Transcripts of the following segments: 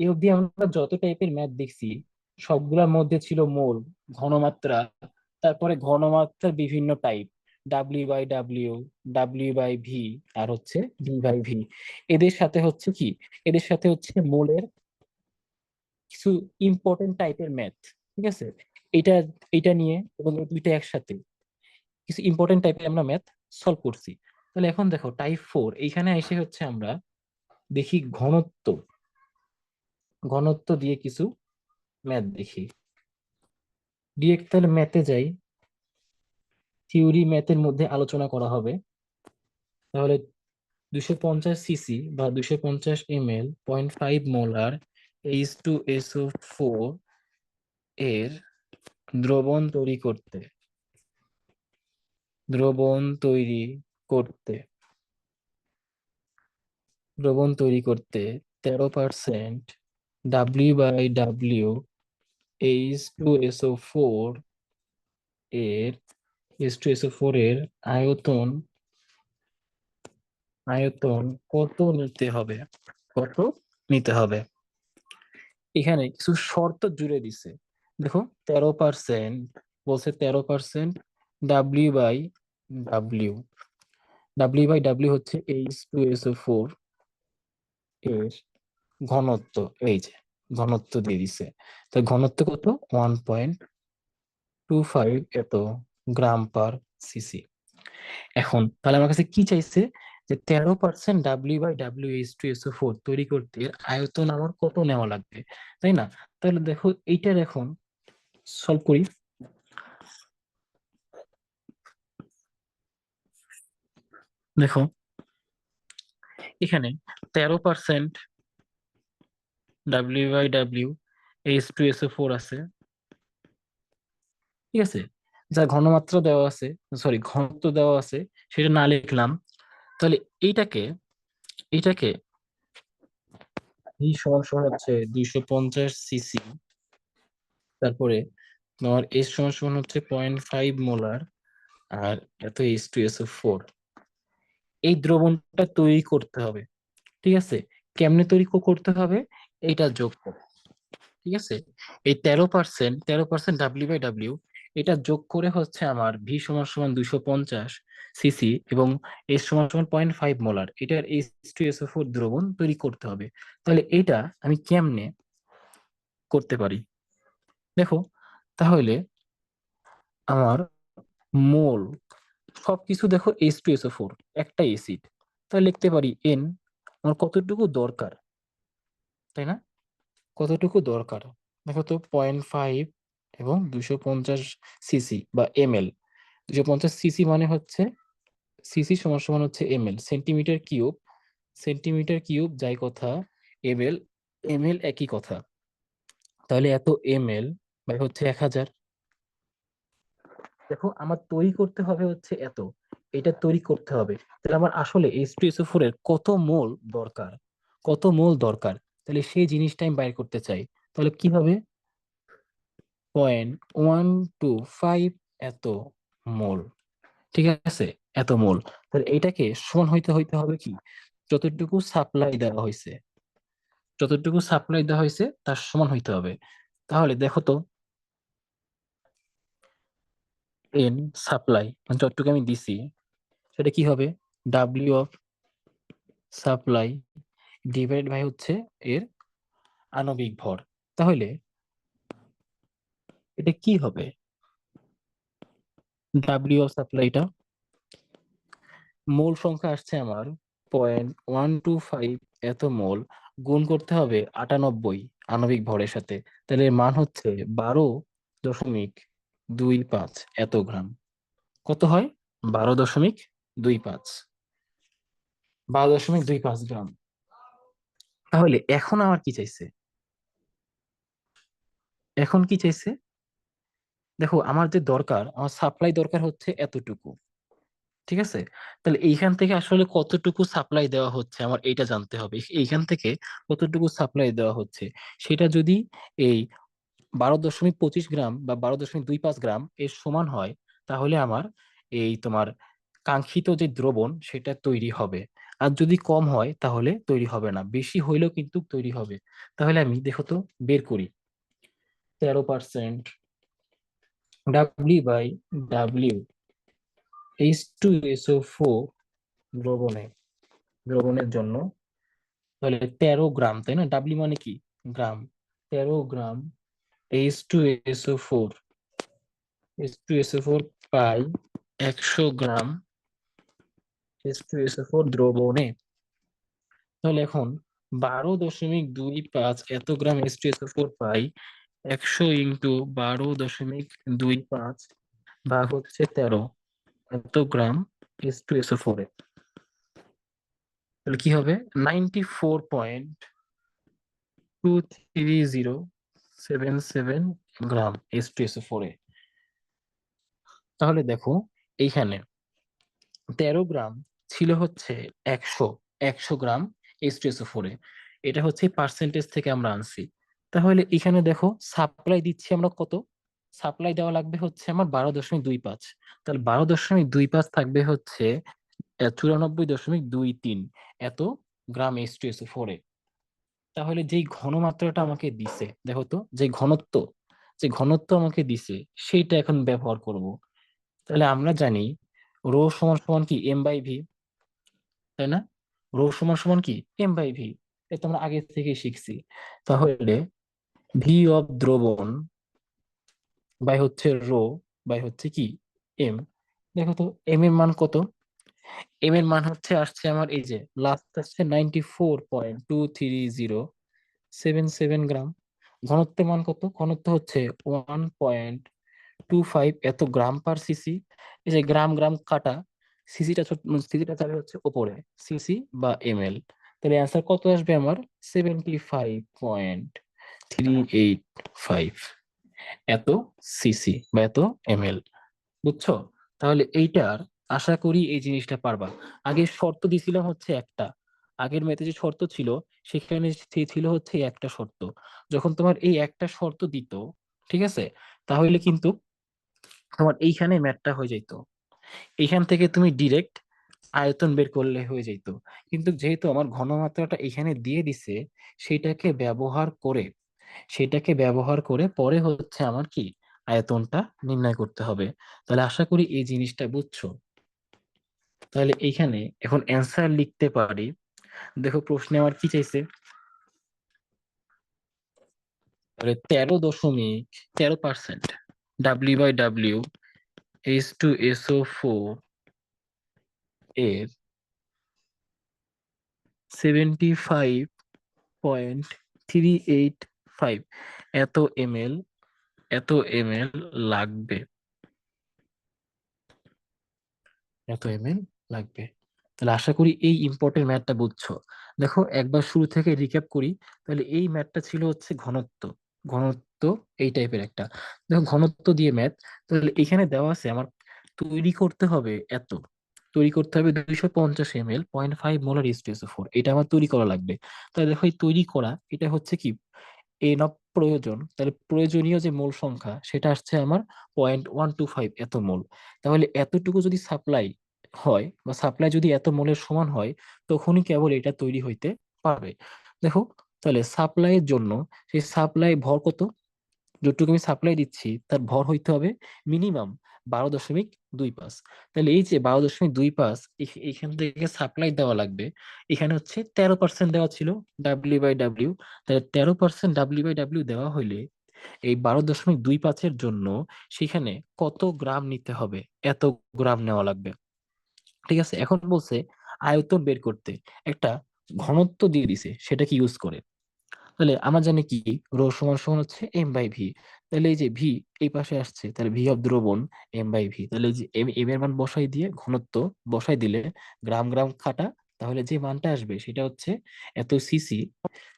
এই অবধি আমরা যত টাইপের ম্যাথ দেখছি, সবগুলোর মধ্যে ছিল মোল, ঘনমাত্রা, তারপরে ঘনমাত্রার বিভিন্ন type W by W W by V আর হচ্ছে ভি বাই ভি এদের সাথে হচ্ছে কি? এদের সাথে হচ্ছে মোলের কিছু ইম্পর্টেন্ট টাইপের ম্যাথ ঠিক আছে? এটা এটা নিয়ে এবং দুইটা একসাথে কিছু ইম্পর্টেন্ট টাইপের আমরা ম্যাথ সলভ করছি। তাহলে এখন দেখো টাইপ ফোর এইখানে এসে হচ্ছে আমরা দেখি ঘনত্ব। ঘনত্ব দিয়ে কিছু ম্যাথ দেখি। ডিরেক্ট তাহলে ম্যাথে যাই, থিওরি ম্যাথের মধ্যে আলোচনা করা হবে। তাহলে দুশো পঞ্চাশ সিসি বা দুশো পঞ্চাশ M point five molar H two SO four এর দ্রবণ তৈরি করতে। দ্রবণ তৈরি করতে। দ্রবণ তৈরি করতে তেরো percent H two SO four এর এইচ টু এসও ফোর এর আয়তন আয়তন কত নিতে হবে? কত নিতে হবে? এখানে কিছু শর্ত জুড়ে দিছে। দেখো, তেরো পার্সেন্ট বলছে তেরো percent W by W W by W হচ্ছে এইচ টু এসও ফোর এর ঘনত্ব। এই যে ঘনত্ব দিয়ে দিছে। তো ঘনত্ব কত? ওয়ান পয়েন্ট টু ফাইভ এত গ্রাম পার সিসি এখন, তাহলে আমার কাছে কি চাইছে? যে তেরো percent W by W H two SO four তৈরি করতে আয়তন আমার কত নেওয়া লাগবে? তাই না? তাহলে দেখো, এইটার এখন সলভ করি। দেখো, এখানে তেরো percent W by W H two SO four আছে। ঠিক আছে? যা ঘনমাত্রা দেওয়া আছে সরি ঘনত্ব দেওয়া আছে, সেটা না লিখলাম। তাহলে এইটাকে এইটাকে এই সমান সমান হচ্ছে দুইশো পঞ্চাশ সিসি, তারপরে তোমার এস সমান সমান হচ্ছে পয়েন্ট ফাইভ মোলার, আর এত এইচ টু এসও ফোর এই দ্রবণটা তৈরি করতে হবে। ঠিক আছে? কেমনে তৈরি করতে হবে? এইটা যোগ করে, ঠিক আছে? এই তেরো পার্সেন্ট তেরো পার্সেন্ট ডাব্লিউ বাই ডাব্লিউ এটা যোগ করে হচ্ছে আমার ভি সমান সমান দুইশো পঞ্চাশ সিসি এবং এস সমান সমান পয়েন্ট ফাইভ মোলার এটার এইচ টু এসও ফোর দ্রবণ তৈরি করতে হবে। তাহলে এটা আমি কেমনে করতে পারি? দেখো, তাহলে আমার মোল, সবকিছু দেখো এইচ টু এসও ফোর একটা এসিড তাহলে লিখতে পারি এন আমার কতটুকু দরকার? তাই না? কতটুকু দরকার? দেখো তো পয়েন্ট ফাইভ এবং দুশো পঞ্চাশ সিসি বা এম এল দুশো পঞ্চাশ সিসি মানে হচ্ছে সিসি সমান সমান হচ্ছে M L centimetre cube centimetre cube যাই কথা এম এল এম এল একই কথা। তাহলে এত এম এল বাই হচ্ছে এক হাজার। দেখো, আমার তৈরি করতে হবে হচ্ছে এত। এটা তৈরি করতে হবে। তাহলে আমার আসলে এইচ টু এসও ফোর এর কত মোল দরকার? কত মোল দরকার? তাহলে সেই জিনিসটা আমি বাইর করতে চাই। তাহলে কি হবে পয়েন্ট ওয়ান টু ফাইভ এত মোল, ঠিক আছে? এত মোল। তাহলে এটাকে সমান হইতে হইতে হবে কি? যতটুকু সাপ্লাই দেওয়া হয়েছে যতটুকু সাপ্লাই দেওয়া হয়েছে তার সমান হইতে হবে। তাহলে দেখো তো এন সাপ্লাই মানে যতটুকু আমি দিছি, সেটা কি হবে? W of supply divide by হচ্ছে এর আণবিক ভর। তাহলে এটা কি হবে? ডাব্লিউ অফ সাপ্লাইটা মোল সংখ্যা আসছে আমার পয়েন্ট ওয়ান টু ফাইভ এত মোল। গুণ করতে হবে আটানব্বই আণবিক ভরের সাথে। তাহলে মান হচ্ছে বারো দশমিক দুই পাঁচ এত গ্রাম। কত হয়? বারো দশমিক দুই পাঁচ। বারো দশমিক দুই পাঁচ গ্রাম। তাহলে এখন আমার কি চাইছে? এখন কি চাইছে? দেখো, আমার যে দরকার, আমার সাপ্লাই দরকার হচ্ছে এতটুকু, ঠিক আছে? তাহলে এইখান থেকে আসলে কতটুকু সাপ্লাই দেওয়া হচ্ছে আমার এইটা জানতে হবে। এইখান থেকে কতটুকু সাপ্লাই দেওয়া হচ্ছে? সেটা যদি এই বারো দশমিক পঁচিশ গ্রাম বা বারো দশমিক দুই পাঁচ গ্রাম এর সমান হয়, তাহলে আমার এই তোমার কাঙ্ক্ষিত যে দ্রবণ, সেটা তৈরি হবে। আর যদি কম হয়, তাহলে তৈরি হবে না। বেশি হইলেও কিন্তু তৈরি হবে। তাহলে আমি দেখো তো, বের করি। তেরো percent W by W H two SO four দ্রবণে, দ্রবণের জন্য। তাহলে তেরো গ্রাম, তাই না? ডাব্লিউ মানে কি? গ্রাম। তেরো gram H two SO four H two SO four পাই একশো গ্রাম ফোর দ্রবণে। তাহলে এখন বারো দশমিক দুই পাঁচ এত গ্রাম ফোর পাই, একশো ইন্টু বারো দশমিক দুই পাঁচ ভাগ হচ্ছে তেরো, এত গ্রাম এইচ টু এসও ফোরে তাহলে কি হবে? Ninety four point two three zero seven seven gram H two SO ফোরে তাহলে দেখো, এইখানে তেরো গ্রাম ছিল হচ্ছে একশো একশো গ্রাম টু ফোরে এটা হচ্ছে পার্সেন্টেজ থেকে আমরা আনছি। তাহলে এখানে দেখো সাপ্লাই দিচ্ছি আমরা কত? সাপ্লাই দেওয়া লাগবে হচ্ছে আমার বারো দশমিক দুই পাঁচ। তাহলে বারো দশমিক দুই পাঁচ থাকবে হচ্ছে চুরানব্বই দশমিক দুই তিন এত গ্রাম এইচ টু ফোরে তাহলে যেই ঘনমাত্রাটা আমাকে দিছে, দেখো তো, যে ঘনত্ব যে ঘনত্ব আমাকে দিছে, সেইটা এখন ব্যবহার করব। তাহলে আমরা জানি, রো সমান সমান কি এম বাই ভি তাই না? রো সমান সমান কি? এম বাই ভি এটা আমরা আগে থেকে শিখছি। তাহলে ভি অফ দ্রবণ বাই হচ্ছে রো বাই হচ্ছে কি? এম দেখো তো এম এর মান কত? এম এর মান হচ্ছে, আসছে আমার এই যে লাস্ট আসছে ninety four point two three zero seven seven gram ঘনত্বের মান কত? ঘনত্ব হচ্ছে ওয়ান পয়েন্ট টু ফাইভ এত গ্রাম পার সিসি এই যে গ্রাম গ্রাম কাটা সিসিটা সিসিটা যাবে হচ্ছে ওপরে সিসি বা এমএল তাহলে অ্যান্সার কত আসবে আমার? Seventy five point three eight five এত সিসি বা এত এমএল বুঝছ? তাহলে এইটার আশা করি এই জিনিসটা পারবা। আগে শর্ত দিছিলাম হচ্ছে একটা। আগের ম্যাথে যে শর্ত ছিল, সেখানে ছিল হচ্ছে একটা শর্ত। যখন তোমার এই একটা শর্ত দিত, ঠিক আছে? তাহলে কিন্তু তোমার এইখানে ম্যাথটা হয়ে যাইতো। এইখান থেকে তুমি ডিরেক্ট আয়তন বের করলে হয়ে যেত কিন্তু যেহেতু আমার ঘনমাত্রাটা এখানে দিয়ে দিছে, সেটাকে ব্যবহার করে, সেটাকে ব্যবহার করে পরে হচ্ছে আমার কি? আয়তনটা নির্ণয় করতে হবে। তাহলে আশা করি এই জিনিসটা বুঝছ? তাহলে এইখানে এখন অ্যান্সার লিখতে পারি। দেখো প্রশ্নে আমার কি চাইছে? তাহলে তেরো দশমিক তেরো percent W by W H two SO four এর seventy five point three eight five এত এমএল এত এমএল লাগবে। এত এমএল লাগবে। তাহলে আশা করি এই ইম্পর্টেন্ট ম্যাথটা বুঝছ। দেখো, একবার শুরু থেকে রিক্যাপ করি। তাহলে এই ম্যাথটা ছিল হচ্ছে ঘনত্ব। ঘনত্ব এই টাইপের একটা। দেখো ঘনত্ব দিয়ে ম্যাথ তাহলে এখানে দেওয়া আছে আমার তৈরি করতে হবে এত। তৈরি করতে হবে দুইশো পঞ্চাশ M L point five molar ইস্টেসো four এটা আমার তৈরি করা লাগবে। তাহলে দেখো এই তৈরি করা, এটা হচ্ছে কি? এন অফ প্রয়োজন। তাহলে প্রয়োজনীয় যে মোল সংখ্যা, সেটা আসছে আমার পয়েন্ট ওয়ান টু ফাইভ এত মোল। তাহলে এতটুকু যদি সাপ্লাই হয় বা সাপ্লাই যদি এত মোলের সমান হয়, তখনই কেবল এটা তৈরি হইতে পারবে। দেখো, তাহলে সাপ্লাইয়ের জন্য সেই সাপ্লাই ভর কত? যতটুকু আমি সাপ্লাই দিচ্ছি, তার ভর হইতে হবে মিনিমাম বারো দশমিক দুই পাঁচ। তাহলে এই যে বারো দশমিক দুই পাঁচ এখান থেকে সাপ্লাই দেওয়া লাগবে। এখানে হচ্ছে তেরো পার্সেন্ট দেওয়া ছিল ডাব্লিউ বাই ডাব্লিউ তাহলে তেরো পার্সেন্ট ডাব্লিউ বাই ডাব্লিউ দেওয়া হইলে এই বারো দশমিক দুই পাঁচের জন্য সেখানে কত গ্রাম নিতে হবে? এত গ্রাম নেওয়া লাগবে। ঠিক আছে? এখন বলছে আয়তন বের করতে। একটা ঘনত্ব দিয়ে দিছে সেটা কি ইউজ করে। তাহলে আমরা জানি কি? রো সমান সমান হচ্ছে এম বাই ভি তাহলে এই যে ভি এই পাশে আসছে, তাহলে ভি অফ দ্রবণ এম বাই ভি তাহলে এই যে এম এম এর মান বসাই দিয়ে ঘনত্ব বসাই দিলে গ্রাম গ্রাম খাটা তাহলে যে মানটা আসবে সেটা হচ্ছে এত সিসি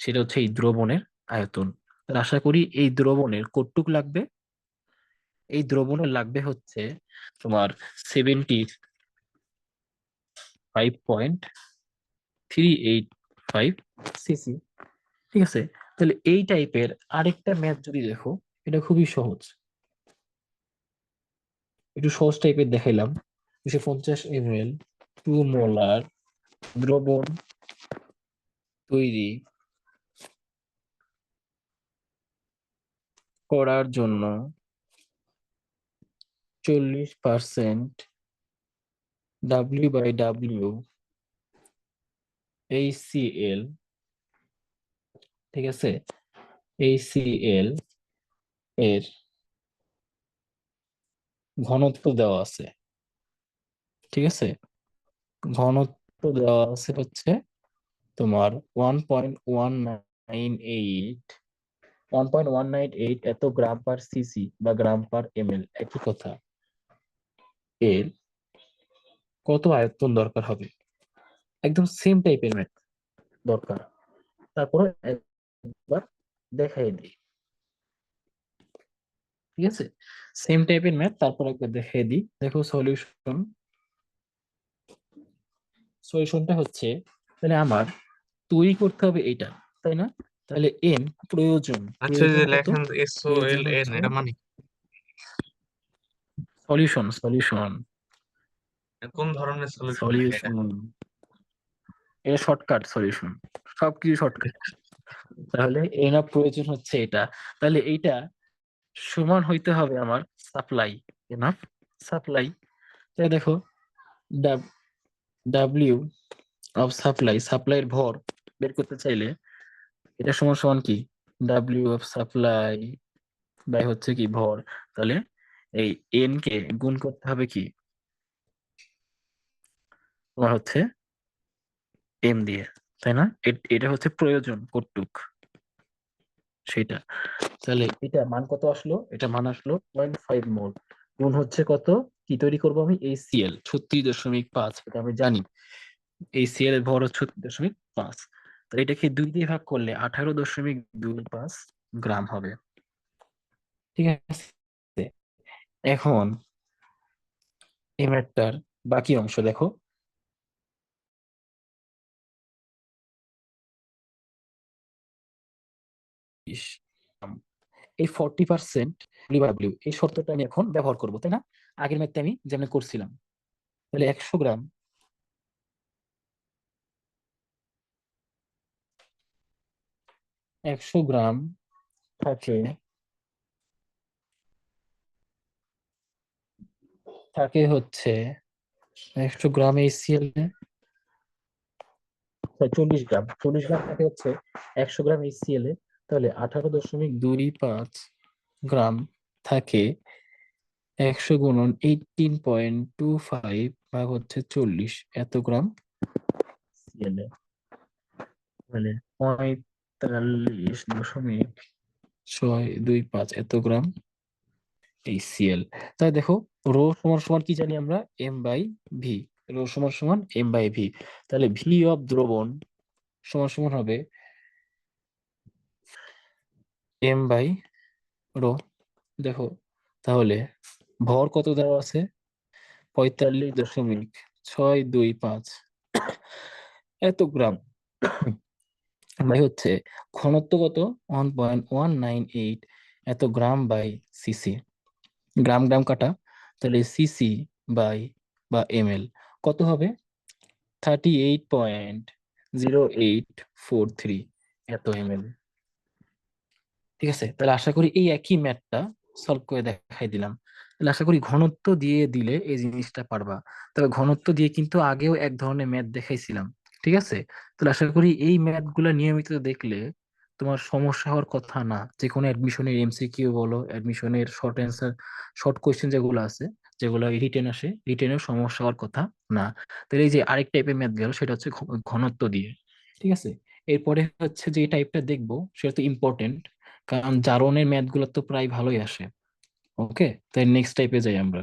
সেটা হচ্ছে এই দ্রবণের আয়তন। আশা করি এই দ্রবণের কটুক লাগবে? এই দ্রবণের লাগবে হচ্ছে তোমার seventy five point three eight five CC ঠিক আছে? তাহলে এই টাইপের আরেকটা ম্যাথ যদি দেখো, এটা খুবই সহজ। একটু সহজ টাইপের দেখাইলাম। দুশো পঞ্চাশ এম এল টু মোলার দ্রবণ তৈরি করার জন্য চল্লিশ percent W by W HCL ঠিক আছে? এইচসিএল এর ঘনত্ব দেওয়া আছে। ঠিক আছে? ঘনত্ব দেওয়া আছে হচ্ছে তোমার one point one nine eight one point one nine eight এত গ্রাম পার সিসি বা গ্রাম পার এম এল একই কথা। এর কত আয়তন দরকার হবে? একদম সেম টাইপের ম্যাথ দরকার। তারপরে একবার দেখাই দিই। ঠিক আছে? সেম টাইপের ম্যাথ তারপর একবার দেখিয়ে দিই। দেখো সলিউশন সলিউশনটা হচ্ছে তাহলে আমার তৈরি করতে হবে এটা তাই না? তাহলে এন প্রয়োজন। আচ্ছা যে লেখেন এস ও এল এন এটা মানে সলিউশন সলিউশন কোন ধরনের সলিউশন সলিউশন এটা শর্টকাট সলিউশন সবকিছু শর্টকাট তাহলে এন অফ প্রয়োজন হচ্ছে এটা। তাহলে এইটা সমান হইতে হবে আমার সাপ্লাই এনাফ সাপ্লাই তাই দেখো ডাব্লিউ অফ সাপ্লাই সাপ্লাইয়ের ভর বের করতে চাইলে এটা সমান সমান কি? ডাব্লিউ অফ সাপ্লাই বাই হচ্ছে কি ভর। তাহলে এই এন কে গুণ করতে হবে কি? তোমার হচ্ছে এম দিয়ে। তাই না? এটা হচ্ছে প্রয়োজন কটুক সেটা। তাহলে এটা মান কত আসলো? এটা মান আসলো পয়েন্ট ফাইভ মোল। গুণ হচ্ছে কত? কি তৈরি করব আমি? এই সিএল ছত্রিশ দশমিক পাঁচ। এটা আমি জানি। এই সিএল এর ভর ছত্রিশ দশমিক পাঁচ। তো এটাকে দুই দিয়ে ভাগ করলে আঠারো দশমিক দুই পাঁচ গ্রাম হবে। ঠিক আছে? এখন এই ম্যাটটার বাকি অংশ দেখো। ইস, এই ফর্টি পার্সেন্ট ডাব্লিউ এই শর্তটা আমি এখন ব্যবহার করব তাই না? আগের ম্যাথে আমি যেমন করছিলাম। তাহলে একশো গ্রাম একশো গ্রাম থাকে থাকে হচ্ছে একশো গ্রাম এইচসিএল চল্লিশ গ্রাম চল্লিশ গ্রাম থাকে হচ্ছে একশো গ্রাম এইচসিএল এ। তাহলে আঠারো দশমিক দুই পাঁচ গ্রাম থাকে একশো গুণন এইটিন পয়েন্ট টু ফাইভ ভাগ হচ্ছে চল্লিশ। এত গ্রাম? সিএল এ। মানে পঁয়তাল্লিশ দশমিক ছয় দুই পাঁচ এত গ্রাম? এই সিএল তাই দেখো রো সমান সমান কি জানি আমরা? এম বাই ভি রো সমান সমান এম বাই ভি তাহলে ভি অফ দ্রবণ সমান সমান হবে এম বাই রো দেখো, তাহলে ভর কত দেওয়া আছে? পঁয়তাল্লিশ দশমিক ছয় দুই পাঁচ। এত গ্রাম। বাই হচ্ছে ঘনত্ব কত? One point one nine eight এত gram by CC gram gram কাটা। তাহলে সিসি বাই বা এম এল কত হবে? Thirty eight point zero eight four three এত এম ঠিক আছে? তাহলে আশা করি এই একই ম্যাথটা সলভ করে দেখাই দিলাম। তাহলে আশা করি ঘনত্ব দিয়ে দিলে এই জিনিসটা পারবা। তবে ঘনত্ব দিয়ে কিন্তু আগেও এক ধরনের ম্যাথ দেখাইছিলাম, ঠিক আছে? তাহলে আশা করি এই ম্যাথগুলা নিয়মিত দেখলে তোমার সমস্যা হওয়ার কথা না। যে কোনো অ্যাডমিশনের এমসিকিউ বলো অ্যাডমিশনের শর্ট অ্যান্সার শর্ট কোয়েশ্চেন যেগুলো আছে, যেগুলো রিটেন আসে রিটেনের সমস্যা হওয়ার কথা না। তাহলে এই যে আরেক টাইপের ম্যাথ গেল, সেটা হচ্ছে ঘনত্ব দিয়ে, ঠিক আছে? এরপরে হচ্ছে যে টাইপটা দেখব, সেটা তো ইম্পর্টেন্ট কারণ জারনের ম্যাথগুলো তো প্রায় ভালোই আসে। ওকে তাই নেক্সট টাইপে যাই আমরা।